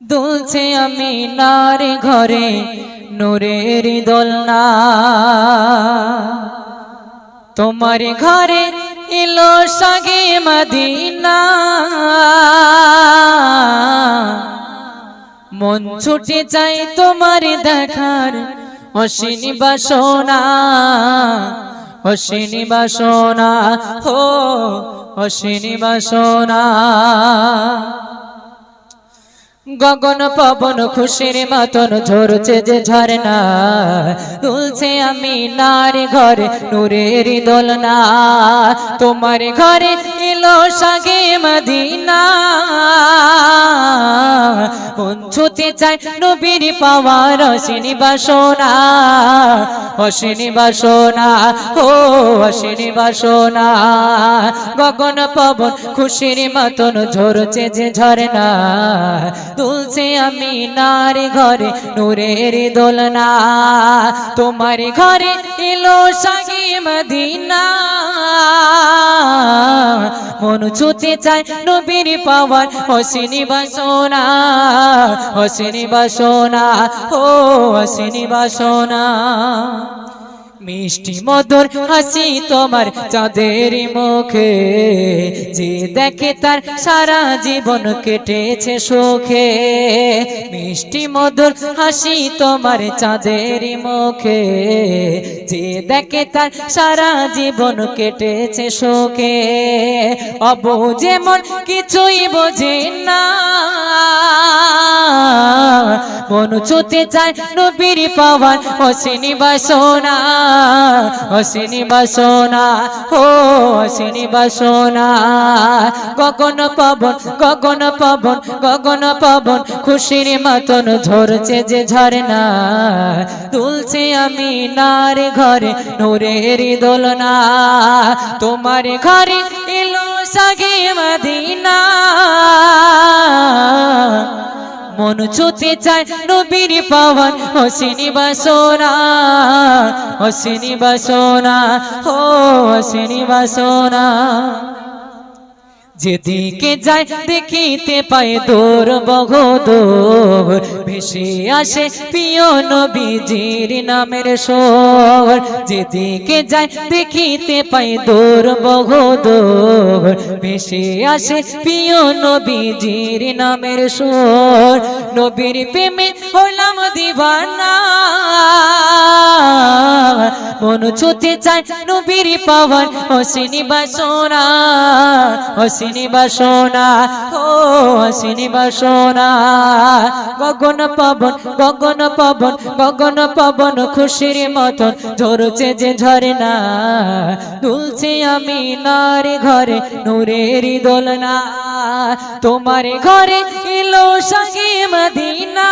দুলছে আমি নারে ঘরে, নূরের দোলনা। তোমার ঘরে এলো সাগে মদিনা। মন ছুটে চাই তোমার দেখার অশ্বিনী বাসনা অশ্বিনী বাসনা, হো অশ্বিনী বাসনা। গগন পবন খুশির মতন ঝরছে যে ঝরনা দুলছে আমি নার ঘরে, নূরের দোলনা। তোমার ঘরে এলো সাগে মদিনা। মন ছুতে চাই নবীর পাওয়ার অসিনী বাসনা অসিনী বাসনা, ও অসিনী বাসনা। গগন পবন খুশির মতন ঝরছে যে ঝরনা তুলছে আমি নার ঘরে নূরের দোলনা। তোমার ঘরে এলো সাগে মদিনা মন ছুতে চায় নবীর পাওয়ার। অসিনী বাসনা অসিনী বাসনা ও অসিনী বাসনা মিষ্টি মধুর হাসি তোমার চাঁদের মুখে। যে দেখে তার সারা জীবন কেটেছে সুখে। মিষ্টি মধুর হাসি তোমার চাঁদের মুখে। যে দেখে তার সারা জীবন কেটেছে সুখে। অবু যেমন কিছুই বোঝে না মন ছুতে চায় নবীর পাওয়ার। অসিনী বাসনা অসিনী বাসনা, ও অসিনী বাসনা। গগন পবন গগন পবন গগন পবন, খুশির মতন ঝরছে যে ঝরনা তুলছে আমি নার ঘরে নূরের দোলনা। তোমার ঘরে এলো সাগে মদিনা। মন ছুতে চায় নবীর পাওয়ার। হসিনী বাসোনা হসিনী বাসোনা ও হসিনী বাসনা যেদিকে যায় দেখিতে পায় দোর বগদোর ভেসে আসে প্রিয় নবীজির নামের সোর যেদিকে যায় দেখিতে পায় দোর বগদোর ভেসে আসে প্রিয় নবীজির নামের সোর নবীর প্রেমে হলাম দিবানা। মন ছুতে চায় নবীর পাওয়ার। অসিনী বাসনা অসিনী বাসনা ও অসিনী বাসনা গগন পবন গগন পবন গগন পবন খুশির মতন ঝরছে যে ঝরনা দুলছে আমি নার ঘরে নূরের দোলনা। তোমার ঘরে এলো সঙ্গে মদিনা।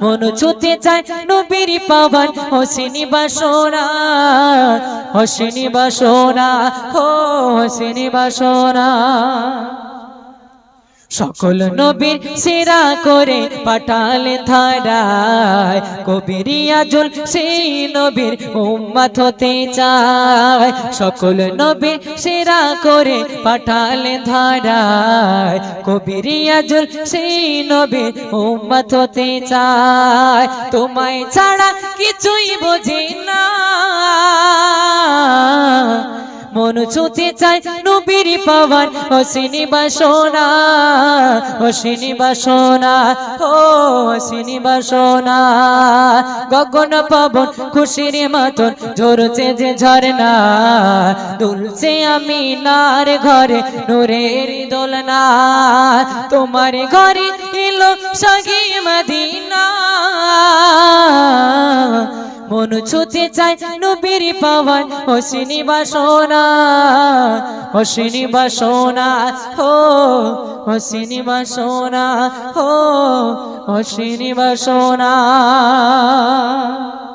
মন ছুতে চায় নবীর পাবান হসিনী বাসনা হসিনী বাসনা হো হসিনী বাসনা। সকল নবীর সেরা করে পাঠালে ধারায়। কবিরিয়াজুল সেই নবীর উম্মত হতে চায়। সকল নবীর সেরা করে পাঠালে ধারায়। কবিরিয়াজুল সেই নবীর উম্মত হতে চায়। তোমায় ছাড়া কিছুই বোঝে না। মন ছুতে চায় নবীর পাওয়ার। অসিনী বাসনা অসিনী বাসনা ও অসিনী বাসনা গগন পবন খুশির মতন, ঝরছে যে ঝরনা দুলছে আমি নার ঘরে নূরের দোলনা। তোমার ঘরে এলো সগি মদিনা মন ছুতে চায় নবীর পাওয়ার। সোনা বাসনা বা বাসনা হো হসিনী বাসনা হো হসিনী বাসনা